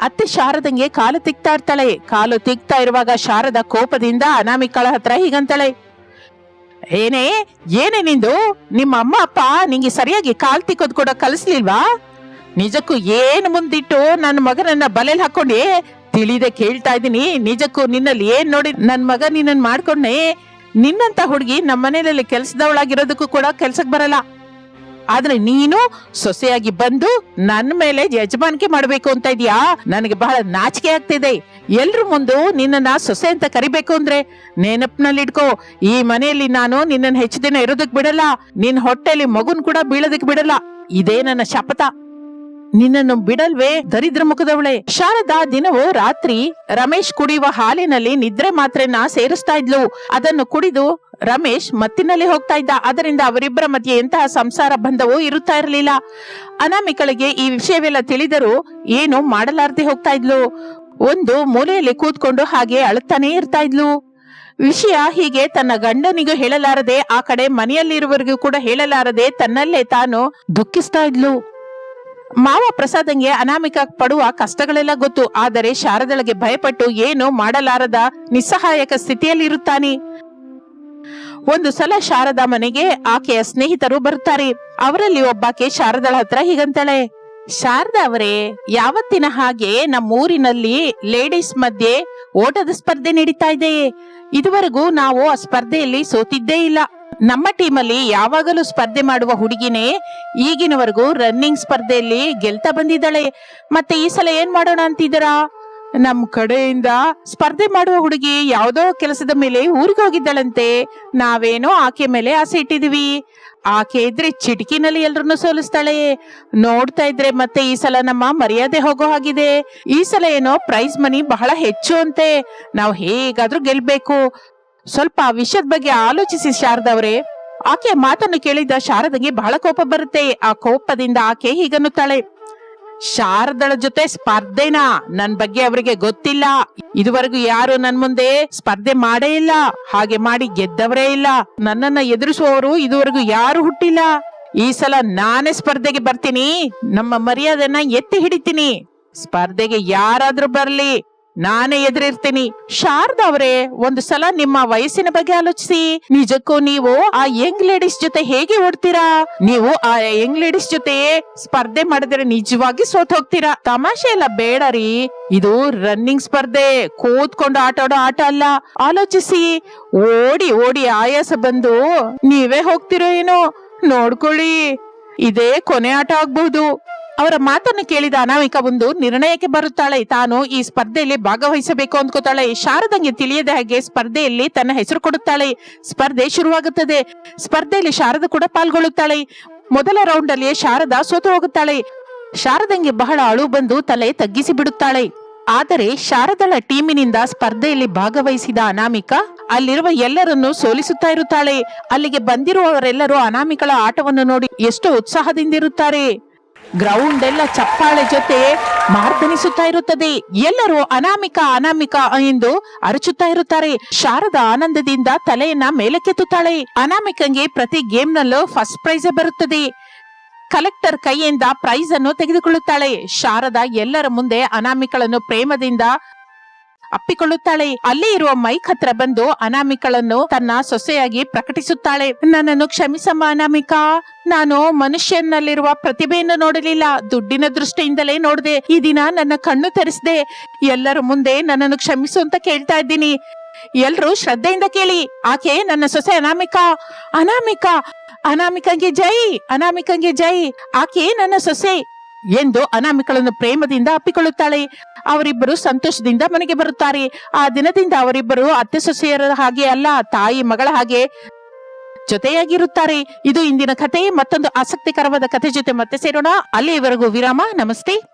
ಅತ್ತೆ ಶಾರದಂಗೆ ಕಾಲು ತಿಕ್ತಾ ಇರ್ತಾಳೆ. ಕಾಲು ತಿಕ್ತಾ ಇರುವಾಗ ಶಾರದ ಕೋಪದಿಂದ ಅನಾಮಿಕಳ ಹತ್ರ ಹೀಗಂತಾಳೆ. ಏನೇ ಏನೇ ನಿಂದು? ನಿಮ್ಮ ಅಮ್ಮ, ಅಪ್ಪ ನಿಂಗೆ ಸರಿಯಾಗಿ ಕಾಲ್ ತಿಕ್ಕೋದ್ ಕೂಡ ಕಲಿಸ್ಲಿಲ್ವಾ? ನಿಜಕ್ಕೂ ಏನು ಮುಂದಿಟ್ಟು ನನ್ನ ಮಗನನ್ನ ಬಲೆಲ್ ಹಾಕೊಂಡೆ? ತಿಳಿದೆ ಕೇಳ್ತಾ ಇದ್ದೀನಿ. ನಿಜಕ್ಕೂ ನಿನ್ನಲ್ಲಿ ಏನ್ ನೋಡಿ ನನ್ ಮಗ ನಿನ್ನ ಮಾಡ್ಕೊಂಡೆ? ನಿನ್ನಂತ ಹುಡುಗಿ ನಮ್ಮ ಮನೇಲಿ ಕೆಲ್ಸದವಳಾಗಿರೋದಕ್ಕೂ ಕೂಡ ಕೆಲ್ಸಕ್ ಬರಲ್ಲ. ಆದ್ರೆ ನೀನು ಸೊಸೆಯಾಗಿ ಬಂದು ನನ್ನ ಮೇಲೆ ಯಜಮಾನಿಕೆ ಮಾಡಬೇಕು ಅಂತ ಇದೀಯಾ? ನನಗೆ ಬಹಳ ನಾಚಿಕೆ ಆಗ್ತಿದೆ. ಎಲ್ರ ಮುಂದೆ ನಿನ್ನನ್ನ ಸೊಸೆ ಅಂತ ಕರಿಬೇಕು ಅಂದ್ರೆ ನೆನಪಿನಲ್ಲಿಡ್ಕೋ ಈ ಮನೆಯಲ್ಲಿ ನಾನು ನಿನ್ನನ್ನು ಹೆಚ್ಚು ದಿನ ಇರೋದಕ್ ಬಿಡಲ್ಲ. ನಿನ್ನ ಹೊಟ್ಟೆಲಿ ಮಗುನ್ ಕೂಡ ಬೀಳೋದಕ್ ಬಿಡಲ್ಲ. ಇದೇ ನನ್ನ ಶಪಥ. ನಿನ್ನನ್ನು ಬಿಡಲ್ವೇ? ದರಿದ್ರ ಮುಖದವಳೆ. ಶಾರದಾ ದಿನವೂ ರಾತ್ರಿ ರಮೇಶ್ ಕುಡಿಯುವ ಹಾಲಿನಲ್ಲಿ ನಿದ್ರೆ ಮಾತ್ರೆನ ಸೇರಿಸ್ತಾ ಇದ್ಲು. ಅದನ್ನು ಕುಡಿದು ರಮೇಶ್ ಮತ್ತಿನಲ್ಲಿ ಹೋಗ್ತಾ ಇದ್ದ. ಅದರಿಂದ ಅವರಿಬ್ಬರ ಮಧ್ಯೆ ಎಂತಹ ಸಂಸಾರ ಬಂಧವೂ ಇರುತ್ತಾ ಇರಲಿಲ್ಲ. ಅನಾಮಿಕಳಿಗೆ ಈ ವಿಷಯವೆಲ್ಲ ತಿಳಿದರೂ ಏನು ಮಾಡಲಾರದೆ ಹೋಗ್ತಾ ಇದ್ಲು. ಒಂದು ಮೂಲೆಯಲ್ಲಿ ಕೂತ್ಕೊಂಡು ಹಾಗೆ ಅಳುತ್ತಾನೇ ಇರ್ತಾ ಇದ್ಲು. ವಿಷಯ ಹೀಗೆ ತನ್ನ ಗಂಡನಿಗೂ ಹೇಳಲಾರದೆ, ಆ ಕಡೆ ಮನೆಯಲ್ಲಿರುವವರಿಗೂ ಕೂಡ ಹೇಳಲಾರದೆ ತನ್ನಲ್ಲೇ ತಾನು ದುಃಖಿಸ್ತಾ ಇದ್ಲು. ಮಾವ ಪ್ರಸಾದಂಗೆ ಅನಾಮಿಕ ಪಡುವ ಕಷ್ಟಗಳೆಲ್ಲ ಗೊತ್ತು. ಆದರೆ ಶಾರದಳಿಗೆ ಭಯಪಟ್ಟು ಏನು ಮಾಡಲಾರದ ನಿಸ್ಸಹಾಯಕ ಸ್ಥಿತಿಯಲ್ಲಿರುತ್ತಾನೆ. ಒಂದು ಸಲ ಶಾರದಾ ಮನೆಗೆ ಆಕೆಯ ಸ್ನೇಹಿತರು ಬರುತ್ತಾರೆ. ಅವರಲ್ಲಿ ಒಬ್ಬಾಕೆ ಶಾರದಳ ಹತ್ರ ಹೀಗಂತಾಳೆ. ಶಾರದಾ ಅವರೇ, ಯಾವತ್ತಿನ ಹಾಗೆ ನಮ್ಮೂರಿನಲ್ಲಿ ಲೇಡೀಸ್ ಮಧ್ಯೆ ಓಟದ ಸ್ಪರ್ಧೆ ನಡೀತಾ ಇದೆಯೇ? ಇದುವರೆಗೂ ನಾವು ಆ ಸ್ಪರ್ಧೆಯಲ್ಲಿ ಸೋತಿದ್ದೇ ಇಲ್ಲ. ನಮ್ಮ ಟೀಮಲ್ಲಿ ಯಾವಾಗಲೂ ಸ್ಪರ್ಧೆ ಮಾಡುವ ಹುಡುಗಿನೇ ಈಗಿನವರೆಗೂ ರನ್ನಿಂಗ್ ಸ್ಪರ್ಧೆಯಲ್ಲಿ ಗೆಲ್ತಾ ಬಂದಿದ್ದಾಳೆ. ಮತ್ತೆ ಈ ಸಲ ಏನ್ ಮಾಡೋಣ ಅಂತಿದ್ದೀರಾ? ನಮ್ ಕಡೆಯಿಂದ ಸ್ಪರ್ಧೆ ಮಾಡುವ ಹುಡುಗಿ ಯಾವ್ದೋ ಕೆಲಸದ ಮೇಲೆ ಊರಿಗೆ ಹೋಗಿದ್ದಾಳಂತೆ. ನಾವೇನೋ ಆಕೆ ಮೇಲೆ ಆಸೆ ಇಟ್ಟಿದೀವಿ ಆಕೆ ಇದ್ರೆ ಚಿಟಕಿನಲ್ಲಿ ಎಲ್ಲರನ್ನೂ ಸೋಲಿಸ್ತಾಳೆ. ನೋಡ್ತಾ ಇದ್ರೆ ಮತ್ತೆ ಈ ಸಲ ನಮ್ಮ ಮರ್ಯಾದೆ ಹೋಗೋ ಹಾಗಿದೆ. ಈ ಸಲ ಏನೋ ಪ್ರೈಸ್ ಮನಿ ಬಹಳ ಹೆಚ್ಚು ಅಂತೆ. ನಾವು ಹೇಗಾದ್ರೂ ಗೆಲ್ಬೇಕು. ಸ್ವಲ್ಪ ಆ ವಿಷಯದ ಬಗ್ಗೆ ಆಲೋಚಿಸಿ ಶಾರದವ್ರೆ ಆಕೆ ಮಾತನ್ನು ಕೇಳಿದ ಶಾರದಗೆ ಬಹಳ ಕೋಪ ಬರುತ್ತೆ. ಆ ಕೋಪದಿಂದ ಆಕೆ ಹೀಗನ್ನುತ್ತಾಳೆ. ಶಾರದಳ ಜೊತೆ ಸ್ಪರ್ಧೆನಾ? ನನ್ ಬಗ್ಗೆ ಅವರಿಗೆ ಗೊತ್ತಿಲ್ಲ. ಇದುವರೆಗೂ ಯಾರು ನನ್ ಮುಂದೆ ಸ್ಪರ್ಧೆ ಮಾಡೇ ಇಲ್ಲ. ಹಾಗೆ ಮಾಡಿ ಗೆದ್ದವರೇ ಇಲ್ಲ. ನನ್ನನ್ನ ಎದುರಿಸುವವರು ಇದುವರೆಗೂ ಯಾರು ಹುಟ್ಟಿಲ್ಲ. ಈ ಸಲ ನಾನೇ ಸ್ಪರ್ಧೆಗೆ ಬರ್ತೀನಿ. ನಮ್ಮ ಮರ್ಯಾದೆನ ಎತ್ತಿ ಹಿಡಿತೀನಿ. ಸ್ಪರ್ಧೆಗೆ ಯಾರಾದ್ರೂ ಬರ್ಲಿ. ನಾನೇ ಎದುರಿರ್ತೀನಿ. ಶಾರದ ಅವರೇ, ಒಂದು ಸಲ ನಿಮ್ಮ ವಯಸ್ಸಿನ ಬಗ್ಗೆ ಆಲೋಚಿಸಿ. ನಿಜಕ್ಕೂ ನೀವು ಆ ಯಂಗ್ ಲೇಡೀಸ್ ಜೊತೆ ಹೇಗೆ ಓಡ್ತೀರಾ? ನೀವು ಆ ಯಂಗ್ ಲೇಡೀಸ್ ಜೊತೆ ಸ್ಪರ್ಧೆ ಮಾಡಿದ್ರೆ ನಿಜವಾಗಿ ಸೋತ್ ಹೋಗ್ತೀರಾ? ತಮಾಷೆ ಎಲ್ಲ ಬೇಡ ರೀ. ಇದು ರನ್ನಿಂಗ್ ಸ್ಪರ್ಧೆ, ಕೂತ್ಕೊಂಡು ಆಟ ಆಡೋ ಆಟ ಅಲ್ಲ. ಆಲೋಚಿಸಿ. ಓಡಿ ಓಡಿ ಆಯಾಸ ಬಂದು ನೀವೇ ಹೋಗ್ತಿರೋ ಏನೋ ನೋಡ್ಕೊಳ್ಳಿ. ಇದೇ ಕೊನೆ ಆಟ ಆಗ್ಬಹುದು. ಅವರ ಮಾತನ್ನು ಕೇಳಿದ ಅನಾಮಿಕ ಒಂದು ನಿರ್ಣಯಕ್ಕೆ ಬರುತ್ತಾಳೆ, ತಾನು ಈ ಸ್ಪರ್ಧೆಯಲ್ಲಿ ಭಾಗವಹಿಸಬೇಕು ಅಂದ್ಕೋತಾಳೆ. ಶಾರದಂಗೆ ತಿಳಿಯದ ಹಾಗೆ ಸ್ಪರ್ಧೆಯಲ್ಲಿ ತನ್ನ ಹೆಸರು ಕೊಡುತ್ತಾಳೆ. ಸ್ಪರ್ಧೆ ಶುರುವಾಗುತ್ತದೆ. ಸ್ಪರ್ಧೆಯಲ್ಲಿ ಶಾರದ ಕೂಡ ಪಾಲ್ಗೊಳ್ಳುತ್ತಾಳೆ. ಮೊದಲ ರೌಂಡ್ ಅಲ್ಲಿ ಶಾರದಾ ಸೋತು ಹೋಗುತ್ತಾಳೆ. ಶಾರದಂಗೆ ಬಹಳ ಅಳು ಬಂದು ತಲೆ ತಗ್ಗಿಸಿ ಬಿಡುತ್ತಾಳೆ. ಆದರೆ ಶಾರದಳ ಟೀಮಿನಿಂದ ಸ್ಪರ್ಧೆಯಲ್ಲಿ ಭಾಗವಹಿಸಿದ ಅನಾಮಿಕ, ಅಲ್ಲಿರುವ ಎಲ್ಲರನ್ನು ಸೋಲಿಸುತ್ತಾ ಇರುತ್ತಾಳೆ. ಅಲ್ಲಿಗೆ ಬಂದಿರುವವರೆಲ್ಲರೂ ಅನಾಮಿಕಳ ಆಟವನ್ನು ನೋಡಿ ಎಷ್ಟು ಉತ್ಸಾಹದಿಂದಿರುತ್ತಾರೆ ಗ್ರೌಂಡ್ ಎಲ್ಲ ಚಪ್ಪಾಳೆ ಜೊತೆ ಮಾರ್ದನಿಸುತ್ತಾ ಇರುತ್ತದೆ. ಎಲ್ಲರೂ ಅನಾಮಿಕ ಅನಾಮಿಕ ಎಂದು ಅರಚುತ್ತಾ ಇರುತ್ತಾರೆ. ಶಾರದ ಆನಂದದಿಂದ ತಲೆಯನ್ನ ಮೇಲಕ್ಕೆತ್ತುತ್ತಾಳೆ. ಅನಾಮಿಕಂಗೆ ಪ್ರತಿ ಗೇಮ್ನಲ್ಲೂ ಫಸ್ಟ್ ಪ್ರೈಸ್ ಬರುತ್ತದೆ. ಕಲೆಕ್ಟರ್ ಕೈಯಿಂದ ಪ್ರೈಸ್ ಅನ್ನು ತೆಗೆದುಕೊಳ್ಳುತ್ತಾಳೆ. ಶಾರದ ಎಲ್ಲರ ಮುಂದೆ ಅನಾಮಿಕಳನ್ನು ಪ್ರೇಮದಿಂದ ಅಪ್ಪಿಕೊಳ್ಳುತ್ತಾಳೆ. ಅಲ್ಲಿ ಇರುವ ಮೈಕ್ ಹತ್ರ ಬಂದು ಅನಾಮಿಕಳನ್ನು ತನ್ನ ಸೊಸೆಯಾಗಿ ಪ್ರಕಟಿಸುತ್ತಾಳೆ. ನನ್ನನ್ನು ಕ್ಷಮಿಸಮ್ಮ ಅನಾಮಿಕಾ. ನಾನು ಮನುಷ್ಯನಲ್ಲಿರುವ ಪ್ರತಿಭೆಯನ್ನು ನೋಡಲಿಲ್ಲ. ದುಡ್ಡಿನ ದೃಷ್ಟಿಯಿಂದಲೇ ನೋಡಿದೆ. ಈ ದಿನ ನನ್ನ ಕಣ್ಣು ತರಿಸಿದೆ. ಎಲ್ಲರ ಮುಂದೆ ನನ್ನನ್ನು ಕ್ಷಮಿಸು ಅಂತ ಕೇಳ್ತಾ ಇದ್ದೀನಿ. ಎಲ್ರೂ ಶ್ರದ್ಧೆಯಿಂದ ಕೇಳಿ, ಆಕೆ ನನ್ನ ಸೊಸೆ ಅನಾಮಿಕಾ? ಅನಾಮಿಕಾ, ಅನಾಮಿಕಂಗೆ ಜೈ ಅನಾಮಿಕಂಗೆ ಜೈ. ಆಕೆ ನನ್ನ ಸೊಸೆ. ಎಂದು ಅನಾಮಿಕಳನ್ನು ಪ್ರೇಮದಿಂದ ಅಪ್ಪಿಕೊಳ್ಳುತ್ತಾಳೆ. ಅವರಿಬ್ಬರು ಸಂತೋಷದಿಂದ ಮನೆಗೆ ಬರುತ್ತಾರೆ. ಆ ದಿನದಿಂದ ಅವರಿಬ್ಬರು ಅತ್ತೆ ಸೊಸೆಯರ ಹಾಗೆ ಅಲ್ಲ, ತಾಯಿ ಮಗಳ ಹಾಗೆ ಜೊತೆಯಾಗಿರುತ್ತಾರೆ. ಇದು ಇಂದಿನ ಕಥೆ. ಮತ್ತೊಂದು ಆಸಕ್ತಿಕರವಾದ ಕಥೆ ಜೊತೆ ಮತ್ತೆ ಸೇರೋಣ. ಅಲ್ಲಿಯವರೆಗೂ ವಿರಾಮ. ನಮಸ್ತೆ.